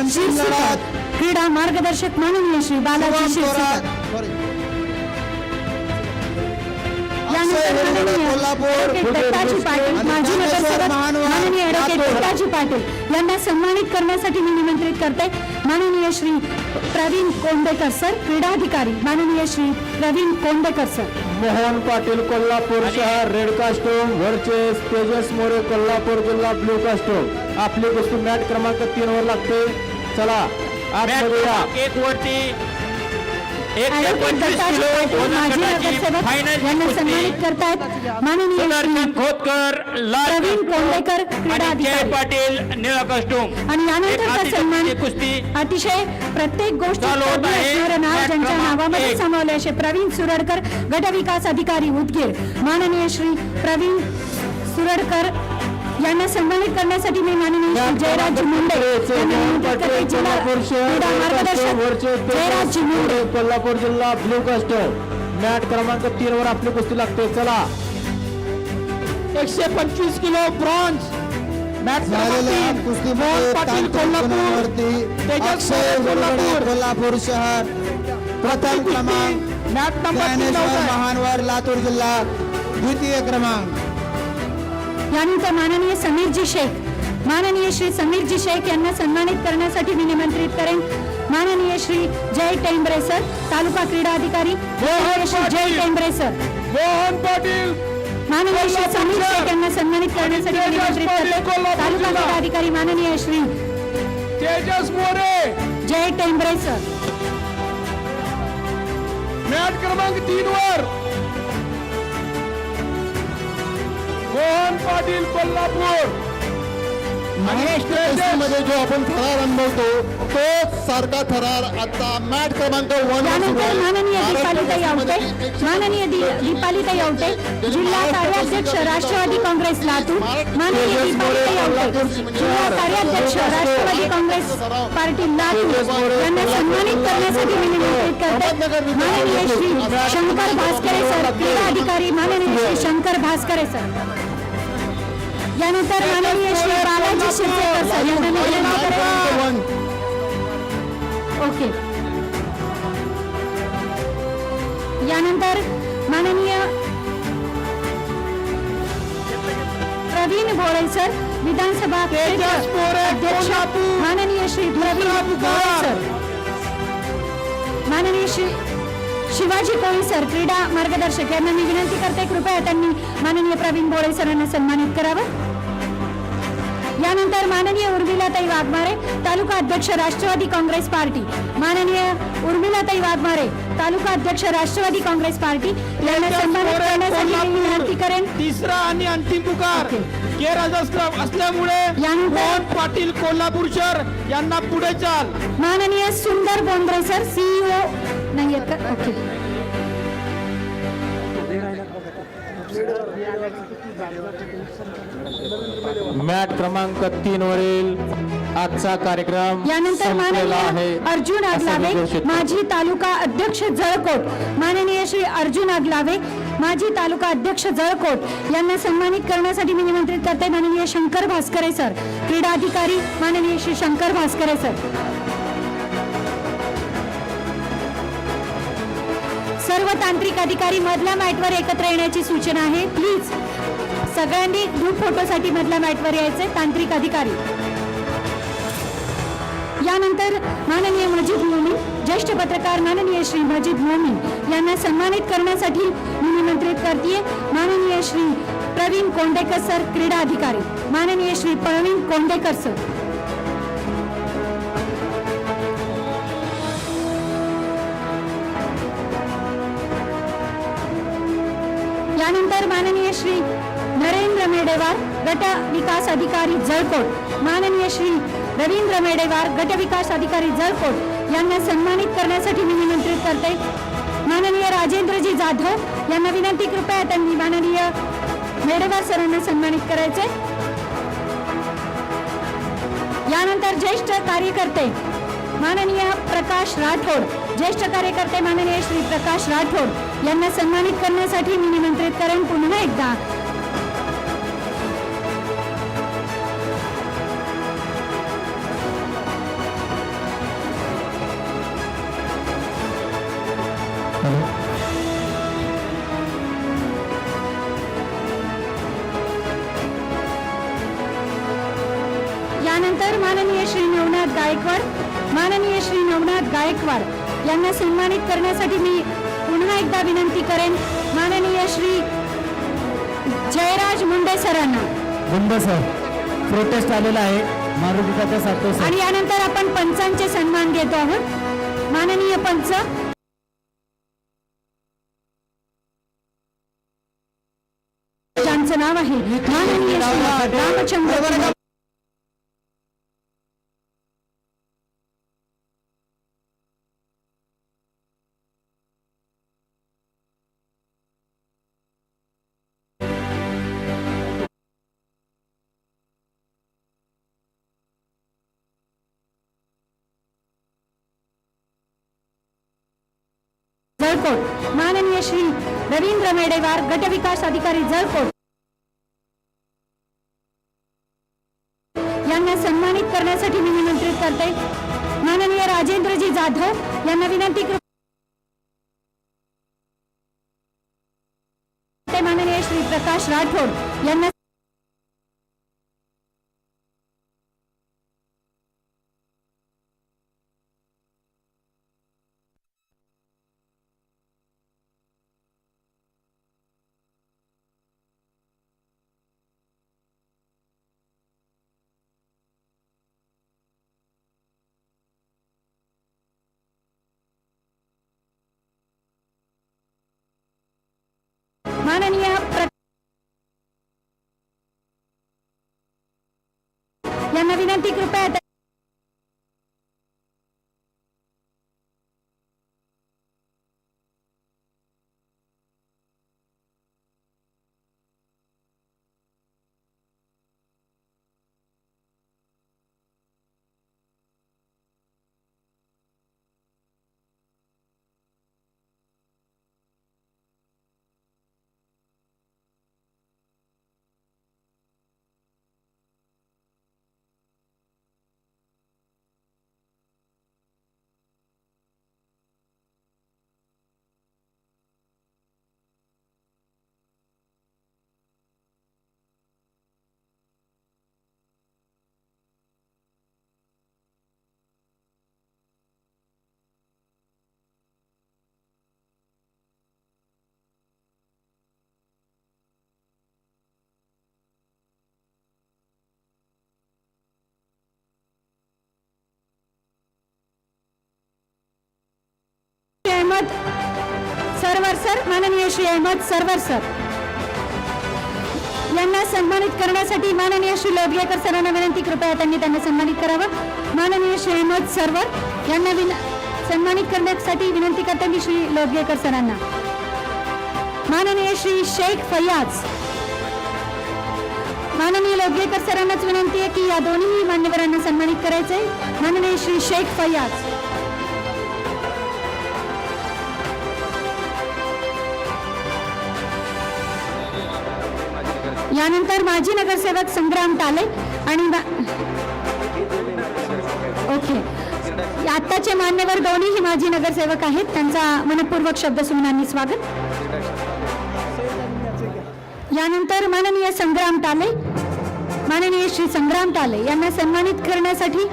क्रीडा मार्गदर्शक माननीय श्री बालाजी शिरसाट माननीय माजी नगरसेवक ॲडव्होकेट पाटील यांना सन्मानित करण्यासाठी मी निमंत्रित करते. माननीय श्री प्रवीण कोंडेकर सर क्रीडाधिकारी. माननीय श्री प्रवीण कोंडेकर सर. मोहन पाटील कोल्हापूर शहर रेड कास्टूम वरचे तेजस मोरे कोल्हापूर जिल्हा ब्ल्यू कास्टूम आपली कुस्ती मॅट क्रमांक तीन वर लागते. चला एक वरती. पंचवीस किलो खोतकर लाल कोंडेकर जय अधिकारी. पाटील निळा कस्टूम आणि कुस्ती. अतिशय प्रत्येक गोष्ट ज्यांच्या नावामध्ये. सामावले असे प्रवीण सुरडकर गटविकास अधिकारी उदगीर. माननीय श्री प्रवीण सुरडकर यांना सन्मानित करण्यासाठी मी माननीय श्री जयराज मुंडे यांना मोहन विनंती करते. पाटील जिल्हा कोल्हापूर क्रीडा शहर रेड कास्टूम मार्गदर्शक वरचे जयराज तेजस मुंडे. मोरे कोल्हापूर जिल्हा ब्ल्यू कास्टूम मॅट क्रमांक तीन वर आपली कुस्ती लागते. चला. एकशे पंचवीस किलो ब्रॉन्झ. मॅट झालेल्या कुस्तीमध्ये तांत्रिक गुणांवरती तेजस अक्षय मोरे, हिरवडे, कोल्हापूर. कोल्हापूर शहर. प्रथम क्रमांक मॅट नंबर तीन ज्ञानेश्वर महानवर लातूर जिल्हा द्वितीय क्रमांक. यानंतर माननीय समीरजी शेख माननीय श्री समीरजी शेख यांना सन्मानित करण्यासाठी मी निमंत्रित करेन. माननीय श्री जय टेंबरे सर तालुका क्रीडा अधिकारी. श्री जय टेंबरे सर. माननीय श्री समीर शेख यांना सन्मानित करण्यासाठी मी निमंत्रित करते. तालुका क्रीडा अधिकारी माननीय श्री तेजस मोरे. जय टेंबरे सर. मॅट क्रमांक तीन वर. मोहन पाटील कोल्हापूर. महाराष्ट्र केसरीमध्ये जो आपण थरार अनुभवतो तो सारखा थरार आता मॅट क्रमांक वन त्यानंतर माननीय दीपालीताई आवटे. माननीय दी- दीपालीताई आवटे. जिल्हा कार्याध्यक्ष राष्ट्रवादी काँग्रेस लातूर. माननीय दीपालीताई आवटे. जिल्हा कार्याध्यक्ष राष्ट्रवादी काँग्रेस पार्टी लातूर. यांना सन्मानित करण्यासाठी मी निमंत्रित करते. माननीय श्री शंकर भास्करे सर क्रीडा अधिकारी माननीय श्री शंकर भास्करे सर. यानंतर माननीय श्री बालाजी शिरसेकर सर यांना ओके. यानंतर माननीय प्रवीण भोळे सर विधानसभा अध्यक्ष माननीय श्री प्रवीण भोळे सर. माननीय श्री शिवाजी कोळी सर क्रीडा मार्गदर्शक यांना मी विनंती करते कृपया त्यांनी माननीय प्रवीण भोळे सरांना सन्मानित करावं. यानंतर माननीय उर्मिलाताई वाघमारे तालुका अध्यक्ष राष्ट्रवादी काँग्रेस पार्टी. माननीय उर्मिलाताई वाघमारे तालुका अध्यक्ष राष्ट्रवादी काँग्रेस पार्टी. यांना सन्मानित करण्यासाठी मी विनंती करेन. तिसरा आणि अंतिम पुकार. के राजस्त्र असल्यामुळे यानंतर- पाटील कोल्हापूर शहर यांना पुढे चाल. माननीय सुंदर बोंद्रे सर सीईओ नाही आहेत का ओके. मॅट क्रमांक तीन वरील आजचा कार्यक्रम यानंतर माननीय अर्जुन आगलावे. माजी तालुका अध्यक्ष जळकोट माननीय श्री अर्जुन आगलावे माजी तालुका अध्यक्ष जळकोट यांना सन्मानित करण्यासाठी मी निमंत्रित करते. माननीय शंकर भास्करे सर क्रीडा अधिकारी माननीय श्री शंकर भास्करे सर. सर्व तांत्रिक अधिकारी मधल्या मॅटवर एकत्र येण्याची सूचना आहे. प्लीज सगळ्यांनी ग्रुप फोटोसाठी मधल्या मॅटवर यायचे तांत्रिक अधिकारी. यानंतर माननीय मजिद मोमीन ज्येष्ठ पत्रकार माननीय श्री मजिद मोमीन यांना सन्मानित करण्यासाठी मी निमंत्रित करते माननीय श्री प्रवीण कोंडेकर सर क्रीडा अधिकारी. माननीय श्री प्रवीण कोंडेकर सर. यानंतर माननीय श्री नरेंद्र मेडेवार गट विकास अधिकारी जळकोट माननीय श्री रवींद्र मेडेवार गट विकास अधिकारी जळकोट यांना सन्मानित करण्यासाठी मी निमंत्रित करते. माननीय राजेंद्रजी जाधव यांना विनंती कृपया त्यांनी माननीय मेडेवार सरांना सन्मानित करायचे. यानंतर ज्येष्ठ कार्यकर्ते माननीय प्रकाश राठोड ज्येष्ठ कार्यकर्ते माननीय श्री प्रकाश राठोड यांना सन्मानित करण्यासाठी मी निमंत्रित करेन. पुन्हा एकदा. यानंतर माननीय श्री नवनाथ गायकवाड माननीय श्री नवनाथ गायकवाड यांना सन्मानित करण्यासाठी मी पुन्हा एकदा विनंती करेन. माननीय श्री जयराज मुंडे सरांना. गुंड सर प्रोटेस्ट आलेला आहे. मारुती काका सातो आणि यानंतर आपण पंचांचे सन्मान घेतो आहोत. माननीय पंच. ज्यांचं नाव आहे. माननीय श्री रामचंद्र जळकोट. माननीय श्री रवींद्र मेडेवार गटविकास अधिकारी जळकोट. यांना सन्मानित करण्यासाठी मी निमंत्रित करते. माननीय राजेंद्रजी जाधव यांना विनंती करते माननीय श्री प्रकाश राठोड यांना माननीय प्र- यांना विनंती कृपया अहमद सरवर सर माननीय श्री अहमद सरवर सर. यांना सन्मानित करण्यासाठी माननीय श्री लोबगेकर सरांना विनंती कृपया त्यांनी त्यांना सन्मानित करावं. माननीय श्री अहमद सरवर यांना विन सन्मानित करण्यासाठी विनंती करते मी श्री लोबगेकर सरांना. माननीय श्री शेख फयाज. माननीय लोबगेकर सरांनाच विनंती आहे की या दोन्ही मान्यवरांना सन्मानित करायचंय. माननीय श्री शेख फयाज. यानंतर माजी नगरसेवक संग्राम ताले आणि ओके. आत्ताचे मान्यवर दोन्हीही माजी नगरसेवक आहेत. त्यांचा मनपूर्वक शब्द सुनांनी स्वागत. यानंतर माननीय संग्राम ताले माननीय श्री संग्राम ताले यांना सन्मानित करण्यासाठी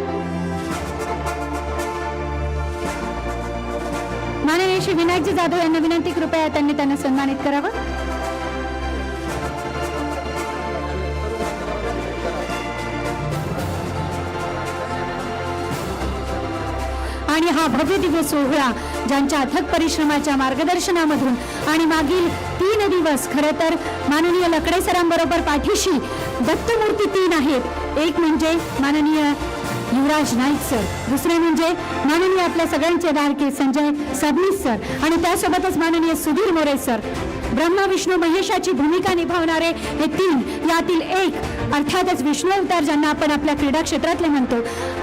माननीय श्री विनायकजी जाधव यांना विनंती कृपया त्यांनी त्यांना सन्मानित करावं. आणि हा भव्य दिव्य सोहळा ज्यांच्या अथक परिश्रमाच्या मार्गदर्शनामधून आणि मागील तीन दिवस खरं तर माननीय लकडे सरांबरोबर पाठीशी दत्तमूर्ती तीन आहेत. एक म्हणजे माननीय युवराज नाईक सर दुसरे म्हणजे माननीय आपल्या सगळ्यांचे लाडके संजय सबनीस सर आणि त्यासोबतच माननीय सुधीर मोरे सर. ब्रह्मा विष्णू महेशाची भूमिका निभावणारे हे तीन यातील एक अर्थातच विष्णू अवतार ज्यांना आपण आपल्या क्रीडा क्षेत्रातले म्हणतो.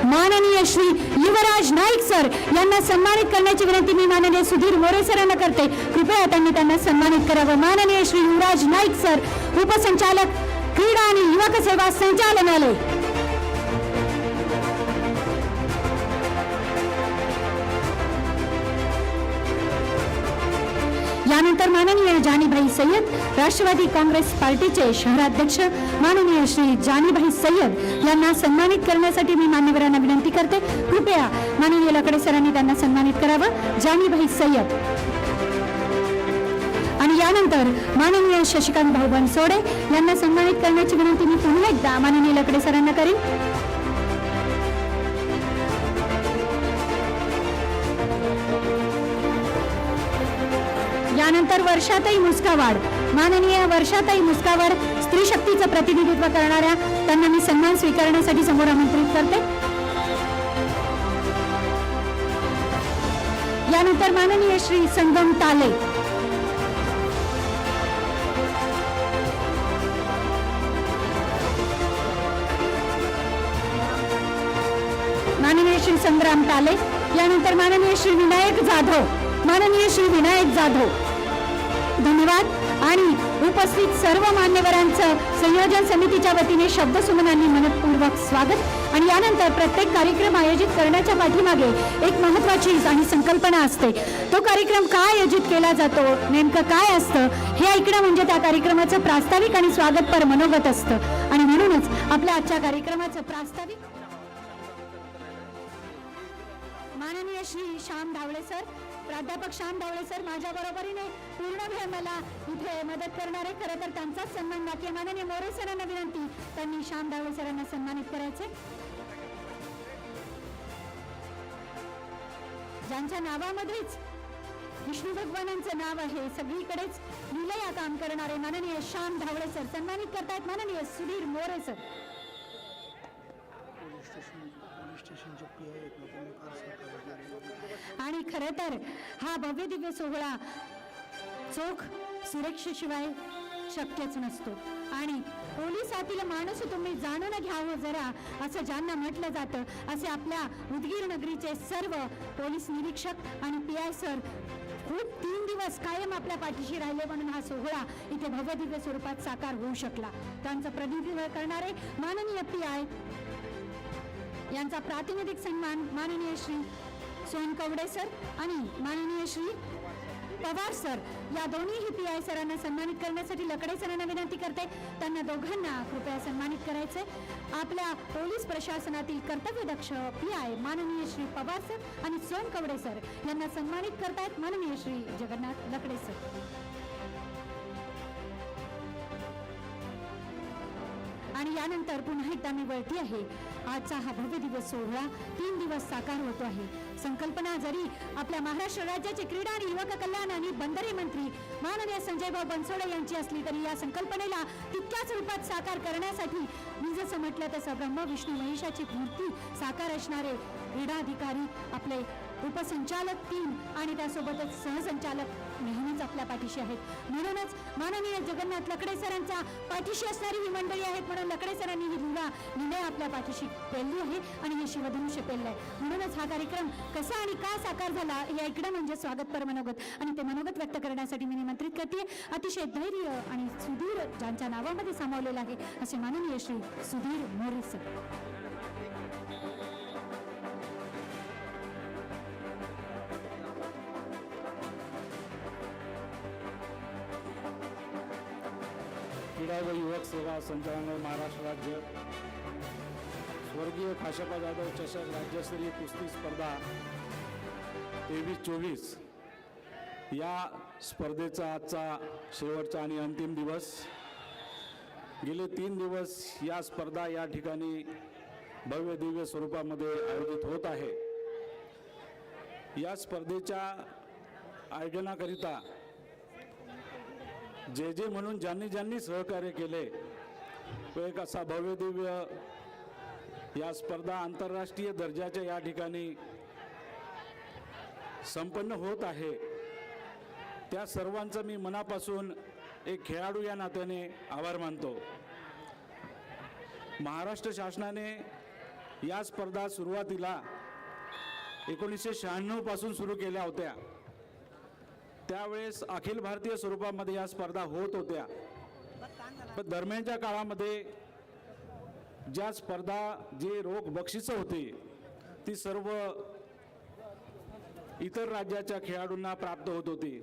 माननीय श्री युवराज नाईक सर यांना सन्मानित करण्याची विनंती मी माननीय सुधीर मोरे सरांना करते. कृपया त्यांनी त्यांना सन्मानित करावं. माननीय श्री युवराज नाईक सर उपसंचालक क्रीडा आणि युवक सेवा संचालनालय. यानंतर यानंतर माननीय जानीभाई सय्यद राष्ट्रवादी काँग्रेस पार्टीचे शहराध्यक्ष माननीय श्री जानीभाई सय्यद यांना सन्मानित करण्यासाठी मी मान्यवरांना विनंती करते. कृपया माननीय लकडे सरांनी त्यांना सन्मानित करावं. जानीभाई सय्यद. आणि यानंतर माननीय शशिकांत भाऊ बनसोडे यांना सन्मानित करण्याची विनंती मी पुन्हा एकदा माननीय लकडे सरांना करीन. वर्षाताई मुस्कावाड. माननीय वर्षाताई मुस्कावाड स्त्री शक्तीचं प्रतिनिधित्व करणाऱ्या त्यांना मी सन्मान स्वीकारण्यासाठी समोर आमंत्रित करते. यानंतर माननीय श्री संगम ताले. माननीय श्री संग्राम ताले यानंतर माननीय श्री विनायक जाधव. माननीय श्री विनायक जाधव. धन्यवाद. आणि उपस्थित सर्व मान्यवरांचं संयोजन समितीच्या वतीने शब्दसुमनांनी मनपूर्वक स्वागत. आणि यानंतर प्रत्येक कार्यक्रम आयोजित करण्याच्या पाठीमागे एक महत्वाची आणि संकल्पना असते. तो कार्यक्रम का आयोजित केला जातो नेमकं काय असतं हे ऐकणं म्हणजे त्या कार्यक्रमाचं प्रास्ताविक आणि स्वागतपर मनोगत असतं. आणि म्हणूनच आपल्या आजच्या कार्यक्रमाचं प्रास्ताविक माननीय श्री श्याम धावळे सर प्राध्यापक श्याम धावळे सर माझ्या बरोबरीने पूर्ण वेळ मला इथे मदत करणारे. खरं तर त्यांचाच सन्मान बाकी माननीय मोरे सरांना विनंती त्यांनी श्याम धावळे सरांना सन्मानित करायचे. ज्यांच्या नावामध्येच विष्णू भगवानांचं नाव आहे सगळीकडेच लिलया काम करणारे माननीय श्याम धावळे सर सन्मानित करतायत. माननीय सुधीर मोरे सर. आणि खरं तर हा भव्य दिव्य सोहळा चोख सुरक्षेशिवाय शक्यच नसतो. आणि पोलिसातील माणूस तुम्ही जाणून घ्यावं जरा असं ज्यांना म्हटलं जातं असे आपल्या उदगीर नगरीचे सर्व पोलीस निरीक्षक आणि पी आय सर खूप तीन दिवस कायम आपल्या पाठीशी राहिले म्हणून हा सोहळा इथे भव्यदिव्य स्वरूपात साकार होऊ शकला. त्यांचं प्रतिनिधित्व करणारे माननीय पी आय यांचा प्रातिनिधिक सन्मान माननीय श्री सोनकवडे सर आणि माननीय श्री पवार सर या दोन्हीही पी आय सरांना सन्मानित करण्यासाठी लकडे सरांना विनंती करते. त्यांना दोघांना कृपया सन्मानित करायचे. आपल्या पोलीस प्रशासनातील कर्तव्यदक्ष पी आय माननीय श्री पवार सर आणि सोनकवडे सर यांना सन्मानित करतायत माननीय श्री जगन्नाथ लकडे सर. यानंतर पुन्हा एकदा मी वळती आहे. आजचा हा भव्य दिवस सोहळा तीन दिवस साकार होतो आहे. संकल्पना जरी आपल्या महाराष्ट्र राज्याचे क्रीडा आणि युवक कल्याण आणि बंदरे मंत्री माननीय संजयभाऊ बनसोडे यांची असली तरी या संकल्पनेला तितक्याच रूपात साकार करण्यासाठी मी जसं म्हटलं तसं ब्रह्म विष्णू महेशाची मूर्ती साकार असणारे क्रीडा अधिकारी आपले उपसंचालक तीन आणि त्यासोबतच सहसंचालक नेहमीच आपल्या पाठीशी आहेत. म्हणूनच माननीय जगन्नाथ लकडे सरांचा पाठीशी असणारी ही मंडळी आहेत म्हणून लकडे सरांनी ही लिला लिलय आपल्या पाठीशी पेलली आहे आणि हे शिवधनुष्य पेललं आहे. म्हणूनच हा कार्यक्रम कसा आणि का साकार झाला हे ऐकणं म्हणजे स्वागतपर मनोगत आणि ते मनोगत व्यक्त करण्यासाठी मी निमंत्रित करते. अतिशय धैर्य आणि सुधीर ज्यांच्या नावामध्ये सामावलेलं आहे असे माननीय श्री सुधीर मोरे सर युवक सेवा संचालनालय महाराष्ट्र राज्य. स्वर्गीय खाशापा जाधव चषक राज्यस्तरीय कुस्ती स्पर्धा तेवीस चोवीस. या स्पर्धेचा आजचा शेवटचा आणि अंतिम दिवस. गेले तीन दिवस या स्पर्धा या ठिकाणी भव्य दिव्य स्वरूपामध्ये आयोजित होत आहे. या स्पर्धेच्या आयोजनाकरिता जे जे म्हणून ज्यांनी ज्यांनी सहकार्य केले तो एक असा भव्य दिव्य या स्पर्धा आंतरराष्ट्रीय दर्जाच्या या ठिकाणी संपन्न होत आहे. त्या सर्वांचं मी मनापासून एक खेळाडू या नात्याने आभार मानतो. महाराष्ट्र शासनाने या स्पर्धा सुरुवातीला एकोणीसशे शहाण्णवपासून सुरू केल्या होत्या. त्यावेळेस अखिल भारतीय स्वरूपामध्ये या स्पर्धा होत होत्या. पण दरम्यानच्या काळामध्ये ज्या स्पर्धा जे रोख बक्षिसं होती ती सर्व इतर राज्याच्या खेळाडूंना प्राप्त होत होती.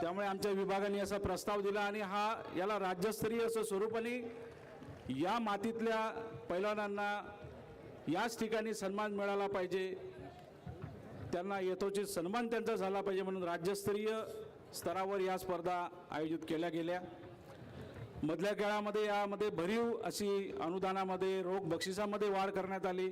त्यामुळे आमच्या विभागाने असा प्रस्ताव दिला आणि हा याला राज्यस्तरीय असं स्वरूपाने या मातीतल्या पैलवानांना याच ठिकाणी सन्मान मिळाला पाहिजे. त्यांना यथोचित सन्मान त्यांचा झाला पाहिजे म्हणून राज्यस्तरीय स्तरावर या स्पर्धा आयोजित केल्या गेल्या. मधल्या काळामध्ये यामध्ये भरीव अशी अनुदानामध्ये रोख बक्षिसामध्ये वाढ करण्यात आली.